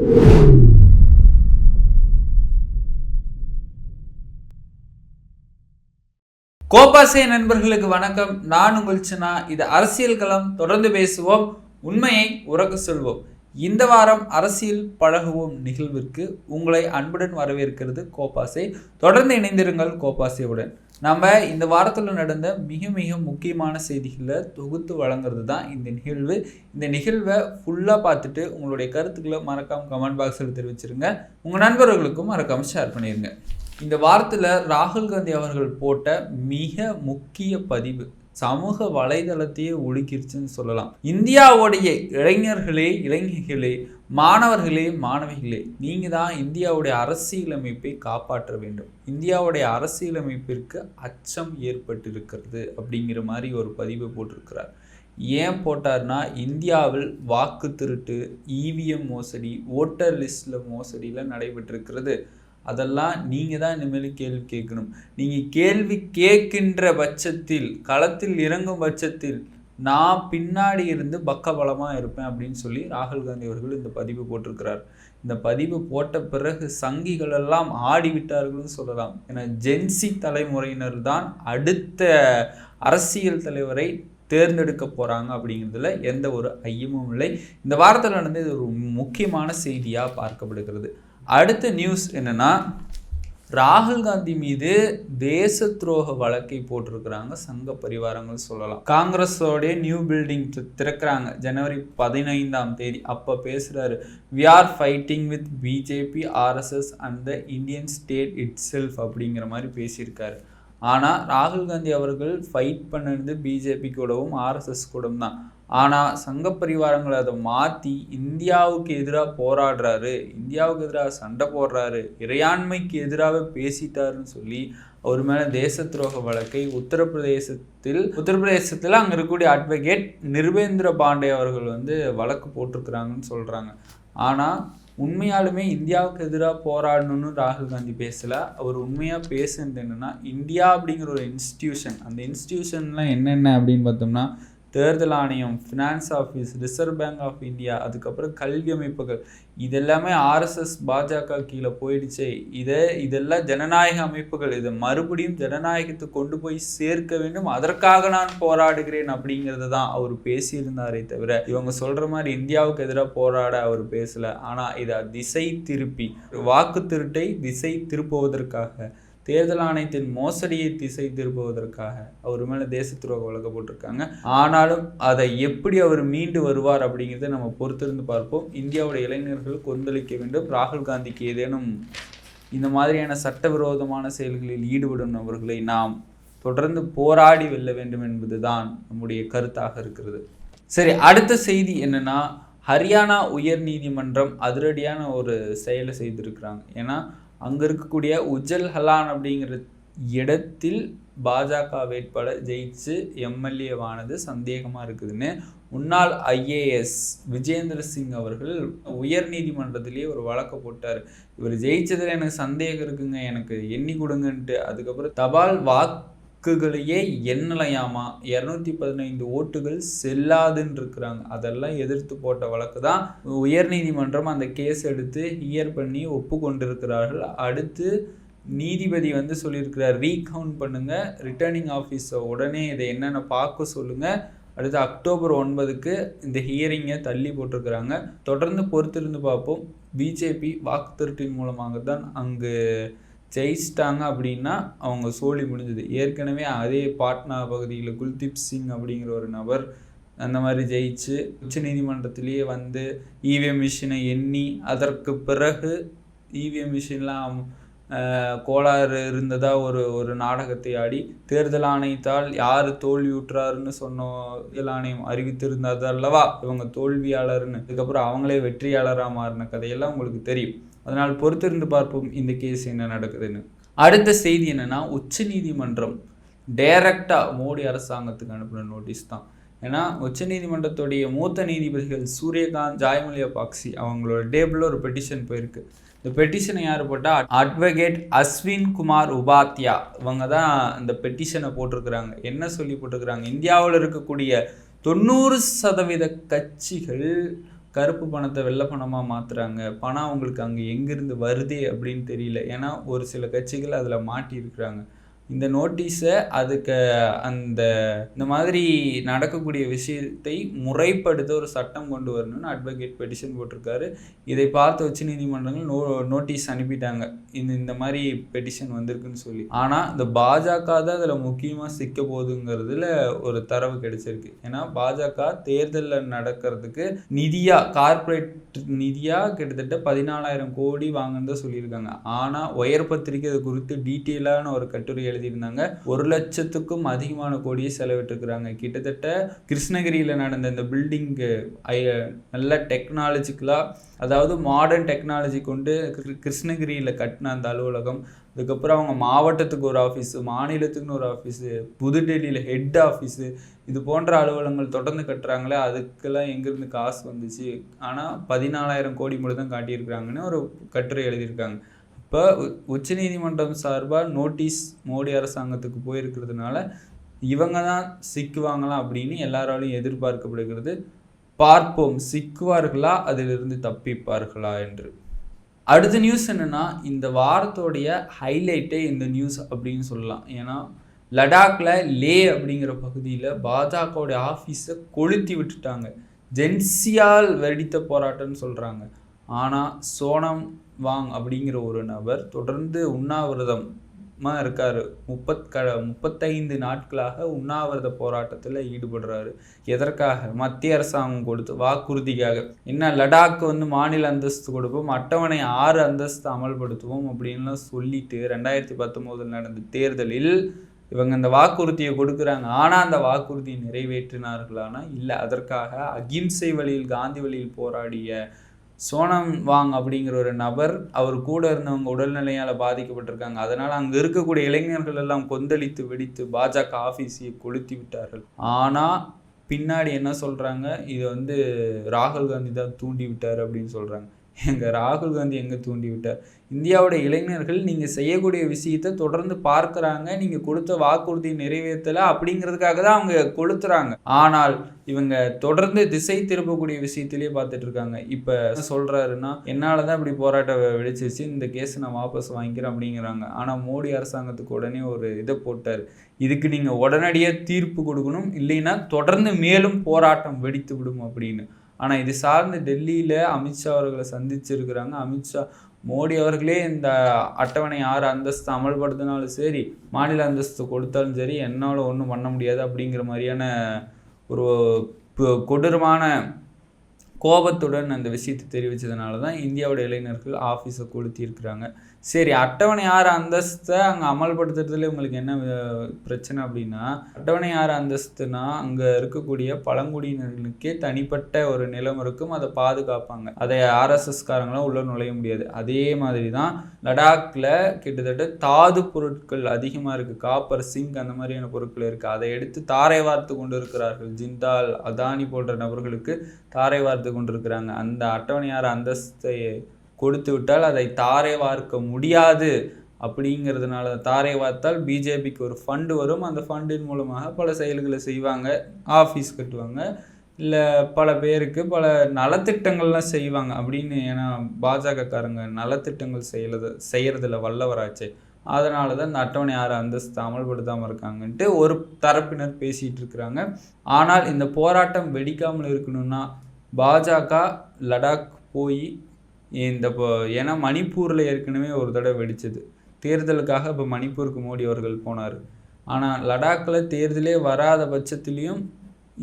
கோபாசை நண்பர்களுக்கு வணக்கம். நான் உங்கள் சின்னா இது அரசியல் களம். தொடர்ந்து பேசுவோம். உண்மையை உறக்க சொல்வோம். இந்த வாரம் அரசியல் பழகுவோம் நிகழ்விற்கு உங்களை அன்புடன் வரவேற்கிறது கோபாசை. தொடர்ந்து இணைந்திருங்கள் கோபாசையுடன் நம்ம இந்த வாரத்தில் நடந்த மிக மிக முக்கியமான செய்திகளை தொகுத்து வழங்குறது தான் இந்த நிகழ்வு. இந்த நிகழ்வை ஃபுல்லாக பார்த்துட்டு உங்களுடைய கருத்துக்களை மறக்காமல் கமெண்ட் பாக்ஸில் தெரிவிச்சிருங்க. உங்கள் நண்பர்களுக்கும் மறக்காமல் ஷேர் பண்ணிடுங்க இந்த வாரத்தில் ராகுல் காந்தி அவர்கள் போட்ட மிக முக்கிய பதிவு சமூக வலைதளத்தையே ஒழுக்கிருச்சுன்னு சொல்லலாம். இந்தியாவுடைய இளைஞர்களே இளைஞர்களே மாணவர்களே மாணவிகளே நீங்கள் தான் இந்தியாவுடைய அரசியலமைப்பை காப்பாற்ற வேண்டும். இந்தியாவுடைய அரசியலமைப்பிற்கு அச்சம் ஏற்பட்டிருக்கிறது அப்படிங்கிற மாதிரி ஒரு பதிவு போட்டிருக்கிறார். ஏன் போட்டார்னா இந்தியாவில் வாக்கு திருட்டு இவிஎம் மோசடி ஓட்டர் லிஸ்டில் மோசடியில் நடைபெற்றிருக்கிறது. அதெல்லாம் நீங்கள் தான் இனிமேல் கேள்வி கேட்கணும். நீங்கள் கேள்வி கேட்கின்ற பட்சத்தில் களத்தில் இறங்கும் பட்சத்தில் நான் பின்னாடி இருந்து பக்கபலமாக இருப்பேன் அப்படின்னு சொல்லி ராகுல் காந்தி அவர்கள் இந்த பதிவு போட்டிருக்கிறார். இந்த பதிவு போட்ட பிறகு சங்கிகள் எல்லாம் ஆடிவிட்டார்கள்னு சொல்லலாம். ஏன்னா ஜென்சி தலைமுறையினர் தான் அடுத்த அரசியல் தலைவரை தேர்ந்தெடுக்க போகிறாங்க அப்படிங்கிறதுல எந்த ஒரு ஐயமும் இல்லை. இந்த வாரத்தில் நடந்து இது ஒரு முக்கியமான செய்தியாக பார்க்கப்படுகிறது. அடுத்த நியூஸ் என்னென்னா ராகுல் காந்தி மீது தேச துரோக வழக்கை போட்டிருக்கிறாங்க சங்க பரிவாரங்கள் சொல்லலாம். காங்கிரஸோடைய நியூ பில்டிங் திறக்கிறாங்க. ஜனவரி பதினைந்தாம் தேதி அப்போ பேசுகிறாரு we are fighting with BJP RSS and the Indian state itself அப்படிங்கிற மாதிரி பேசியிருக்காரு. ஆனால் ராகுல் காந்தி அவர்கள் ஃபைட் பண்ணது பிஜேபி கூடவும் ஆர்எஸ்எஸ் கூடவும் தான். ஆனால் சங்க பரிவாரங்களை அதை மாற்றி இந்தியாவுக்கு எதிராக போராடுறாரு. இந்தியாவுக்கு எதிராக சண்டை போடுறாரு. இறையாண்மைக்கு எதிராக பேசிட்டாருன்னு சொல்லி அவர் மேலே தேச துரோக வழக்கை உத்தரப்பிரதேசத்தில் உத்தரப்பிரதேசத்தில் அங்கே இருக்கக்கூடிய அட்வொகேட் நிருபேந்திர பாண்டே அவர்கள் வந்து வழக்கு போட்டிருக்கிறாங்கன்னு சொல்கிறாங்க ஆனால் உண்மையாலுமே இந்தியாவுக்கு எதிராக போராடணும்னு ராகுல் காந்தி பேசலை. அவர் உண்மையாக பேசுனது என்னென்னா இந்தியா அப்படிங்கிற ஒரு இன்ஸ்டியூஷன் அந்த இன்ஸ்டியூஷன்லாம் என்னென்ன அப்படின்னு பார்த்தோம்னா தேர்தல் ஆணையம் finance office reserve bank of India அதுக்கப்புறம் கல்வி அமைப்புகள். இதெல்லாமே ஆர்எஸ்எஸ் பாஜக கீழே போயிடுச்சு. இதை இதெல்லாம் ஜனநாயக அமைப்புகள். இதை மறுபடியும் ஜனநாயகத்தை கொண்டு போய் சேர்க்க வேண்டும். அதற்காக நான் போராடுகிறேன் அப்படிங்கிறத தான் அவர் பேசியிருந்தாரே தவிர இவங்க சொல்கிற மாதிரி இந்தியாவுக்கு எதிராக போராட அவர் பேசலை. ஆனால் இதை திசை திருப்பி வாக்கு திருட்டை திசை திருப்புவதற்காக தேர்தல் ஆணையத்தின் மோசடியை திசை திருப்புவதற்காக அவர் மேலே தேச துரோக வழக்கு போட்டிருக்காங்க. ஆனாலும் அதை எப்படி அவர் மீண்டு வருவார் அப்படிங்கிறத நம்ம பொறுத்திருந்து பார்ப்போம். இந்தியாவுடைய இளைஞர்கள் கொந்தளிக்க வேண்டும். ராகுல் காந்திக்கு ஏதேனும் இந்த மாதிரியான சட்டவிரோதமான செயல்களில் ஈடுபடும் நபர்களை நாம் தொடர்ந்து போராடி வெல்ல வேண்டும் என்பதுதான் நம்முடைய கருத்தாக இருக்கிறது. சரி அடுத்த செய்தி என்னன்னா ஹரியானா உயர் நீதிமன்றம் அதிரடியான ஒரு செயலை செய்திருக்கிறாங்க. ஏன்னா அங்கே இருக்கக்கூடிய உஜ்ஜல் ஹலான் அப்படிங்கிற இடத்தில் பாஜக வேட்பாளர் ஜெயிச்சு எம்எல்ஏவானது சந்தேகமாக இருக்குதுன்னு. முன்னாள் ஐஏஎஸ் விஜேந்திர சிங் அவர்கள் உயர் நீதிமன்றத்திலேயே ஒரு வழக்கு போட்டார். இவர் ஜெயிச்சதில் எனக்கு சந்தேகம் இருக்குங்க எனக்கு எண்ணி கொடுங்கன்ட்டு. அதுக்கப்புறம் தபால் வாக்குகளையே எண்ணலையாமா? இரநூத்தி பதினைந்து ஓட்டுகள் செல்லாதுன்னு இருக்கிறாங்க அதெல்லாம் எதிர்த்து போட்ட வழக்கு தான். உயர்நீதிமன்றம் அந்த கேஸ் எடுத்து ஹியர் பண்ணி ஒப்புக்கொண்டிருக்கிறார்கள். அடுத்து நீதிபதி வந்து சொல்லியிருக்கிறார் ரீகவுண்ட் பண்ணுங்கள் ரிட்டர்னிங் ஆஃபீஸை உடனே இதை என்னென்ன பார்க்க சொல்லுங்கள் அடுத்து அக்டோபர் ஒன்பதுக்கு இந்த ஹியரிங்கை தள்ளி போட்டிருக்கிறாங்க. தொடர்ந்து பொறுத்திருந்து பார்ப்போம். பிஜேபி வாக்கு திருட்டின் மூலமாக தான் அங்கு ஜெயிச்சிட்டாங்க அப்படின்னா அவங்க சோழி முடிஞ்சது. ஏற்கனவே அதே பாட்னா பகுதியில் குல்தீப் சிங் அப்படிங்கிற ஒரு நபர் அந்த மாதிரி ஜெயிச்சு உச்ச நீதிமன்றத்திலேயே வந்து இவிஎம் மிஷினை எண்ணி அதற்கு பிறகு இவிஎம் மிஷின்லாம் கோளாறு இருந்ததாக ஒரு ஒரு நாடகத்தை ஆடி தேர்தல் ஆணையத்தால் யார் தோல்வியுற்றாருன்னு சொன்ன தேர்தல் ஆணையம் அறிவித்திருந்தது அல்லவா? இவங்க தோல்வியாளர்னு. அதுக்கப்புறம் அவங்களே வெற்றியாளராக மாறின கதையெல்லாம் உங்களுக்கு தெரியும். அதனால் பொறுத்திருந்து பார்ப்போம் இந்த கேஸ் என்ன நடக்குதுன்னு. அடுத்த செய்தி என்னென்னா உச்ச நீதிமன்றம் டைரக்டாக மோடி அரசாங்கத்துக்கு அனுப்பின நோட்டீஸ் தான். ஏன்னா உச்ச நீதிமன்றத்துடைய மூத்த நீதிபதிகள் சூரியகாந்த் ஜாய்மலியா பாக்சி அவங்களோட டேபிளில் ஒரு பெட்டிஷன் போயிருக்கு. இந்த பெட்டிஷனை யார் போட்டால் அட்வொகேட் அஸ்வின் குமார் உபாத்யா. இவங்க தான் இந்த பெட்டிஷனை போட்டிருக்கிறாங்க. என்ன சொல்லி போட்டிருக்கிறாங்க? இந்தியாவில் இருக்கக்கூடிய தொண்ணூறு சதவீத கட்சிகள் கருப்பு பணத்தை வெள்ளை பணமாக மாற்றுறாங்க பணம் அவங்களுக்கு அங்கே எங்கேருந்து வருதே அப்படின்னு தெரியல. ஏன்னா ஒரு சில கட்சிகள் அதில் மாட்டியிருக்கிறாங்க. இந்த நோட்டீஸை அதுக்கு அந்த இந்த மாதிரி நடக்கக்கூடிய விஷயத்தை முறைப்படுத்த ஒரு சட்டம் கொண்டு வரணும்னு அட்வொகேட் பெட்டிஷன் போட்டிருக்காரு. இதை பார்த்து உச்ச நீதிமன்றங்கள் நோ நோட்டீஸ் அனுப்பிட்டாங்க. இந்த இந்த மாதிரி பெட்டிஷன் வந்திருக்குன்னு சொல்லி. ஆனால் இந்த பாஜக தான் அதில் முக்கியமாக சிக்க போகுதுங்கிறதுல ஒரு தரவு கிடைச்சிருக்கு. ஏன்னா பாஜக தேர்தலில் நடக்கிறதுக்கு நிதியாக கார்ப்பரேட் நிதியாக கிட்டத்தட்ட பதினாலாயிரம் கோடி வாங்கன்னு சொல்லியிருக்காங்க. ஆனால் ஒயர் பத்திரிக்கை இது குறித்து டீட்டெயிலான ஒரு கட்டுரை எழுதியிருந்தாங்க. ஒரு லட்சத்துக்கும் அதிகமான கோடியை செலவிட்டுருக்குறாங்க. கிட்டத்தட்ட கிருஷ்ணகிரியில் நடந்த இந்த பில்டிங்கு நல்ல டெக்னாலஜிக்கலாக அதாவது மாடர்ன் டெக்னாலஜி கொண்டு கிருஷ்ணகிரியில் கட்டின அந்த அலுவலகம் அதுக்கப்புறம் அவங்க மாவட்டத்துக்கு ஒரு ஆஃபீஸு மாநிலத்துக்குன்னு ஒரு ஆஃபீஸு புதுடெல்லியில் ஹெட் ஆஃபீஸு இது போன்ற அலுவலகங்கள் தொடர்ந்து கட்டுறாங்களே அதுக்கெல்லாம் எங்கேருந்து காசு வந்துச்சு? ஆனால் பதினாலாயிரம் கோடி மட்டும் தான் காட்டியிருக்கிறாங்கன்னு ஒரு கட்டுரை எழுதியிருக்காங்க. இப்போ உச்சநீதிமன்றம் சார்பாக நோட்டீஸ் மோடி அரசாங்கத்துக்கு போயிருக்கிறதுனால இவங்க தான் சிக்குவாங்களாம் அப்படின்னு எல்லாராலையும் எதிர்பார்க்கப்படுகிறது. பார்ப்போம் சிக்குவார்களா? அதிலிருந்து தப்பிப்பார்களா என்று. அடுத்த நியூஸ் என்னென்னா இந்த வாரத்தோடைய ஹைலைட்டே இந்த நியூஸ் அப்படின்னு சொல்லலாம். ஏன்னா லடாக்ல லே அப்படிங்கிற பகுதியில் பாஜகவுடைய ஆஃபீஸை கொளுத்தி விட்டுட்டாங்க. ஜென்சியால் வெடித்த போராட்டம்னு சொல்கிறாங்க ஆனால் சோனம் வாங் அப்படிங்கிற ஒரு நபர் தொடர்ந்து உண்ணாவிரதம் இருக்கார். முப்பத் க முப்பத்தைந்து நாட்களாக உண்ணாவிரத போராட்டத்தில் ஈடுபடுறாரு. எதற்காக? மத்திய அரசாங்கம் கொடுத்து வாக்குறுதிக்காக. என்ன லடாக் வந்து மாநில அந்தஸ்து கொடுப்போம் அட்டவணை ஆறு அந்தஸ்து அமல்படுத்துவோம் அப்படின்லாம் சொல்லிட்டு ரெண்டாயிரத்தி பத்தொம்போதில் நடந்த தேர்தலில் இவங்க இந்த வாக்குறுதியை கொடுக்குறாங்க. ஆனால் அந்த வாக்குறுதியை நிறைவேற்றினார்களானா? இல்லை அதற்காக அகிம்சை வழியில் காந்தி வழியில் போராடிய சோனம் வாங் அப்படிங்கிற ஒரு நபர் அவர் கூட இருந்தவங்க உடல்நிலையால் பாதிக்கப்பட்டிருக்காங்க. அதனால் அங்கே இருக்கக்கூடிய இளைஞர்கள் எல்லாம் கொந்தளித்து வெடித்து பாஜக ஆஃபீஸையை கொளுத்தி விட்டார்கள். ஆனால் பின்னாடி என்ன சொல்கிறாங்க இது வந்து ராகுல் காந்தி தான் தூண்டி விட்டார் அப்படின்னு சொல்கிறாங்க எங்கள் ராகுல் காந்தி எங்கே தூண்டி விட்டார் இந்தியாவோட இளைஞர்கள் நீங்கள் செய்யக்கூடிய விஷயத்தை தொடர்ந்து பார்க்குறாங்க. நீங்கள் கொடுத்த வாக்குறுதி நிறைவேற்றலை அப்படிங்கிறதுக்காக தான் அவங்க கொளுத்துறாங்க. ஆனால் இவங்க தொடர்ந்து திசை திருப்பக்கூடிய விஷயத்திலேயே பார்த்துட்டு இருக்காங்க. இப்போ சொல்கிறாருன்னா என்னால் தான் இப்படி போராட்டம் வெடிச்சிச்சு இந்த கேஸ் நான் வாபஸ் வாங்கிக்கிறேன் அப்படிங்கிறாங்க. ஆனால் மோடி அரசாங்கத்துக்கு உடனே ஒரு இதை போட்டார். இதுக்கு நீங்கள் உடனடியாக தீர்ப்பு கொடுக்கணும். இல்லைன்னா தொடர்ந்து மேலும் போராட்டம் வெடித்து விடும் அப்படின்னு. ஆனால் இது சார்ந்து டெல்லியில் அமித்ஷா அவர்களை சந்திச்சிருக்கிறாங்க. அமித்ஷா மோடி அவர்களே இந்த அட்டவணை ஆறு அந்தஸ்து அமல்படுத்தினாலும் சரி மாநில அந்தஸ்து கொடுத்தாலும் சரி என்னால் ஒன்றும் பண்ண முடியாது அப்படிங்கிற மாதிரியான ஒரு கொடூரமான கோபத்துடன் அந்த விஷயத்தை தெரிவித்ததுனால தான் இந்தியாவோட இளைஞர்கள் ஆஃபீஸை கொளுத்தியிருக்கிறாங்க சரி அட்டவணை ஆறு அந்தஸ்தை அங்கே அமல்படுத்துறதுல உங்களுக்கு என்ன பிரச்சனை அப்படின்னா அட்டவணை ஆறு அந்தஸ்துனா அங்கே இருக்கக்கூடிய பழங்குடியினர்களுக்கே தனிப்பட்ட ஒரு நிலம் இருக்கும் அதை பாதுகாப்பாங்க. அதை ஆர்எஸ்எஸ்காரங்களாம் உள்ள நுழைய முடியாது. அதே மாதிரி தான் லடாக்கில் கிட்டத்தட்ட தாது பொருட்கள் அதிகமாக இருக்குது காப்பர் சிங்க் அந்த மாதிரியான பொருட்கள் இருக்குது அதை எடுத்து தாரை வார்த்து கொண்டு இருக்கிறார்கள் ஜிந்தால் அதானி போன்ற நபர்களுக்கு தாரை வார்த்து கொண்டிருக்கிறாங்க. அந்த அட்டவணை ஆறு அந்தஸ்தை கொடுத்து விட்டால் அதை தாரை வார்க்க முடியாது. அப்படிங்கிறதுனால தாரை வார்த்தால் பிஜேபிக்கு ஒரு ஃபண்டு வரும். அந்த ஃபண்டின் மூலமாக பல செயல்களை செய்வாங்க. ஆஃபீஸ் கட்டுவாங்க. இல்லை பல பேருக்கு பல நலத்திட்டங்கள்லாம் செய்வாங்க. அப்படின்னு ஏன்னா பாஜகக்காரங்க நலத்திட்டங்கள் செய்யறது செய்கிறதுல வல்லவராச்சு. அதனால தான் இந்த அட்டவணை யார் அந்தஸ்து அமல்படுத்தாமல் இருக்காங்கன்ட்டு ஒரு தரப்பினர் பேசிகிட்டு இருக்கிறாங்க. ஆனால் இந்த போராட்டம் வெடிக்காமல் இருக்கணும்னா பாஜக லடாக் போய் இந்த இப்போ ஏன்னா மணிப்பூரில் ஏற்கனவே ஒரு தடவை வெடிச்சது. தேர்தலுக்காக இப்போ மணிப்பூருக்கு மோடி அவர்கள் போனார். ஆனால் லடாக்கில் தேர்தலே வராத பட்சத்துலேயும்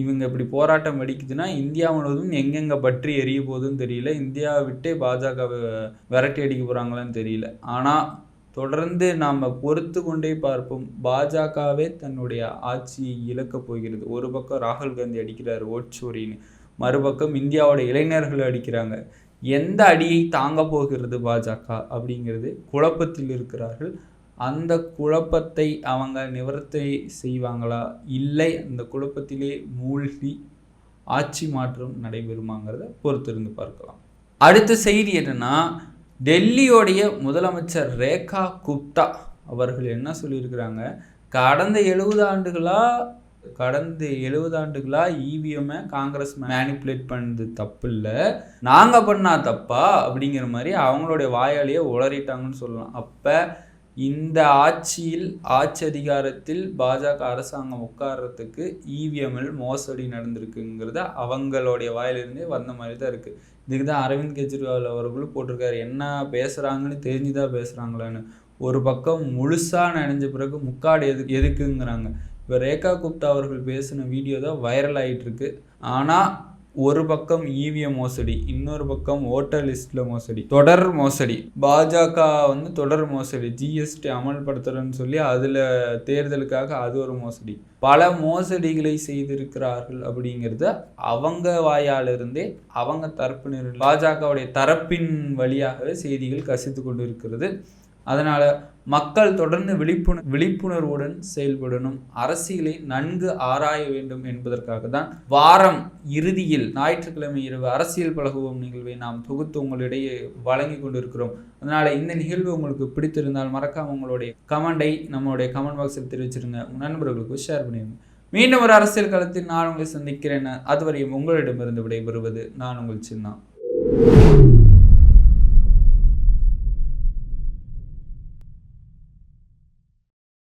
இவங்க இப்படி போராட்டம் வெடிக்குதுன்னா இந்தியா முழுவதும் எங்கெங்கே பற்றி எரிய போகுதுன்னு தெரியல. இந்தியாவை விட்டே பாஜக விரட்டி அடிக்க போகிறாங்களான்னு தெரியல. ஆனால் தொடர்ந்து நாம் பொறுத்து கொண்டே பார்ப்போம். பாஜகவே தன்னுடைய ஆட்சியை இழக்கப் போகிறது. ஒரு பக்கம் ராகுல் காந்தி அடிக்கிறார் ஓட்சோரின்னு மறுபக்கம் இந்தியாவோட இளைஞர்கள் அடிக்கிறாங்க. எந்த அடியை தாங்க போகிறது பாஜக அப்படிங்கிறது குழப்பத்தில் இருக்கிறார்கள். அந்த குழப்பத்தை அவங்க நிவர்த்தி செய்வாங்களா? இல்லை அந்த குழப்பத்திலே மூழ்கி ஆட்சி மாற்றம் நடைபெறுமாங்கிறத பொறுத்திருந்து பார்க்கலாம். அடுத்த செய்தி என்னென்னா டெல்லியோடைய முதலமைச்சர் ரேகா குப்தா அவர்கள் என்ன சொல்லியிருக்கிறாங்க? கடந்த எழுபது ஆண்டுகளாக கடந்த எழுபது ஆண்டுகளாக இவிஎம்மை காங்கிரஸ் மேனிப்புலேட் பண்ணது தப்பு இல்லை நாங்கள் பண்ணா தப்பா? அப்படிங்கிற மாதிரி அவங்களுடைய வாயாலேயே உளறிட்டாங்கன்னு சொல்லலாம். அப்போ இந்த ஆட்சியில் ஆட்சி அதிகாரத்தில் பாஜக அரசாங்கம் உட்கார்றதுக்கு இவிஎம்மில் மோசடி நடந்திருக்குங்கிறத அவங்களுடைய வாயிலிருந்தே வந்த மாதிரி தான் இருக்குது இதுக்கு தான் அரவிந்த் கெஜ்ரிவால் அவர்களும் போட்டிருக்காரு. என்ன பேசுகிறாங்கன்னு தெரிஞ்சு தான் பேசுகிறாங்களான்னு ஒரு பக்கம் முழுசாக நினைஞ்ச பிறகு முக்காடு எது எதுக்குங்கிறாங்க. இப்போ ரேகா குப்தா அவர்கள் பேசின வீடியோ தான் வைரல் ஆகிட்டுருக்கு ஆனால் ஒரு பக்கம் இவிஎம் மோசடி இன்னொரு பக்கம் ஓட்டர் லிஸ்ட்டில் மோசடி தொடர் மோசடி. பாஜக வந்து தொடர் மோசடி ஜிஎஸ்டி அமல்படுத்துறேன்னு சொல்லி அதில் தேர்தலுக்காக அது ஒரு மோசடி. பல மோசடிகளை செய்திருக்கிறார்கள் அப்படிங்கிறத அவங்க வாயாலிருந்தே அவங்க தரப்பினர் பாஜகவுடைய தரப்பின் வழியாகவே செய்திகள் கசித்து கொண்டு இருக்கிறது அதனால் மக்கள் தொடர்ந்து விழிப்புணர் விழிப்புணர்வுடன் செயல்படணும். அரசியலை நன்கு ஆராய வேண்டும் என்பதற்காக தான் வாரம் இறுதியில் ஞாயிற்றுக்கிழமை இரவு அரசியல் பழகுவோம் நிகழ்வை நாம் தொகுத்து உங்களிடையே வழங்கி கொண்டிருக்கிறோம். அதனால் இந்த நிகழ்வு உங்களுக்கு பிடித்திருந்தால் மறக்காம உங்களுடைய கமெண்டை நம்மளுடைய கமெண்ட் பாக்ஸில் தெரிவிச்சிருங்க. உங்கள் நண்பர்களுக்கு ஷேர் பண்ணிடுங்க. மீண்டும் ஒரு அரசியல் களத்தில் நான் உங்களை சந்திக்கிறேன். அதுவரையும் உங்களிடமிருந்து விடைபெறுவது நான் உங்கள் சின்ன